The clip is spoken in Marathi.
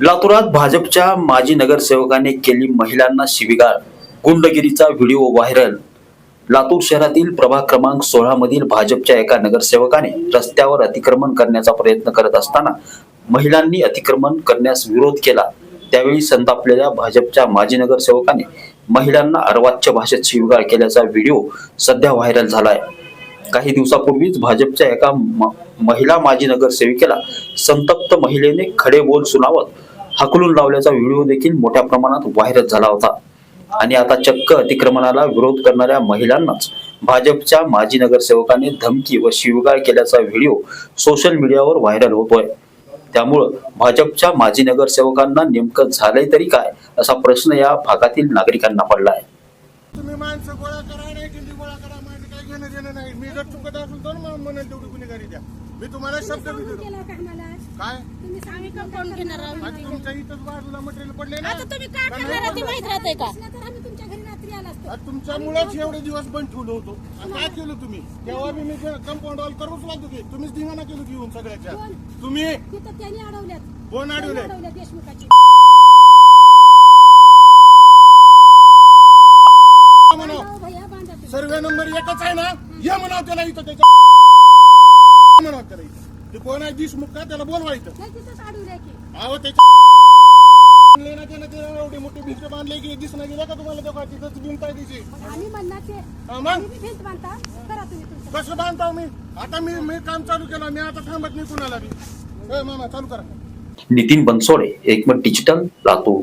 लातूरात भाजपच्या माजी नगरसेवकाने केली महिलांना शिविगाळ गुंडगिरीचा व्हिडिओ व्हायरल. लातूर शहरातील प्रभाग क्रमांक सोळा मधील भाजपच्या एका नगरसेवकाने रस्त्यावर अतिक्रमण करण्याचा प्रयत्न करत असताना महिलांनी अतिक्रमण करण्यास विरोध केला. त्यावेळी संतापलेल्या भाजपच्या माजी नगरसेवकाने महिलांना अर्वाच्य भाषेत शिवीगाळ केल्याचा व्हिडिओ सध्या व्हायरल झालाय. काही दिवसापूर्वीच भाजपच्या एका म- महिला माजी नगरसेविकेला संतप्त महिलेने खडे बोल सुनावत हकलून लावल्याचा व्हिडिओ देखील मोठ्या प्रमाणात व्हायरल झाला होता. आणि आता चक्क अतिक्रमणाला विरोध करणाऱ्या महिलांनाच भाजपच्या माजी नगरसेवकाने धमकी व शिवगाळ केल्याचा व्हिडिओ सोशल मीडियावर व्हायरल होतोय. त्यामुळं भाजपच्या माजी नगरसेवकांना नेमकं झालंय तरी काय असा प्रश्न या भागातील नागरिकांना पडलाय. तुम्ही घेणं देणं नाही. मी जर चुकत असेल तर मग म्हणेल तेवढी गुन्हेगारी द्या मी तुम्हाला शब्द बी देतो. केलं का आम्हाला? काय? तुम्ही घेणार तुमच्या इथंच बाजूला मटेरियल पडले ना? आता तुम्ही काय का करणार नाही आहे ते पडलं? माहीत राहतंय का? असलं तर आम्ही तुमच्या घरी रात्री आला असतो. आज तुमच्यामुळेच एवढे दिवस बंद ठेवलं होतो. आणि काय केलं तुम्ही? तेव्हा बी मी कंपाऊंड वॉल करूच लागतो की. तुम्हीच धिंगाणा केलं की येऊन सगळ्याच्या. कोण? तुम्ही? तिथं त्यांनी अडवल्यात. कोण त्यांनी अडवले अडवल्यात देशमुखाची म्हणा बांधा भैया बांधा तुम्ही. सर्वे नंबर एकच आहे ना? ये म्हणाव त्याला इथं त्याच्या म्हणाव त्याला इथं. ते कोण आहे? देशमुख का त्याला बोलवा इथं. नाही तिथंच अडवल्या की. अहो त्याच्या त्यानं ते एवढी मोठी भिंत बांधली की दिसणं गेलं का तुम्हाला तेव्हा तिथंच भिंत आहे त्याची पण आम्ही म्हणणार ते हा मग? आम्ही बी भिंत बांधता. करा तुम्ही तुमचं. कसं बांधतो मी? आता मी मी काम चालू केलं मी आता थांबत नाही कुणाला बी. ए मामा चालू करा. Nitin Bansode Ekmat digital Latur.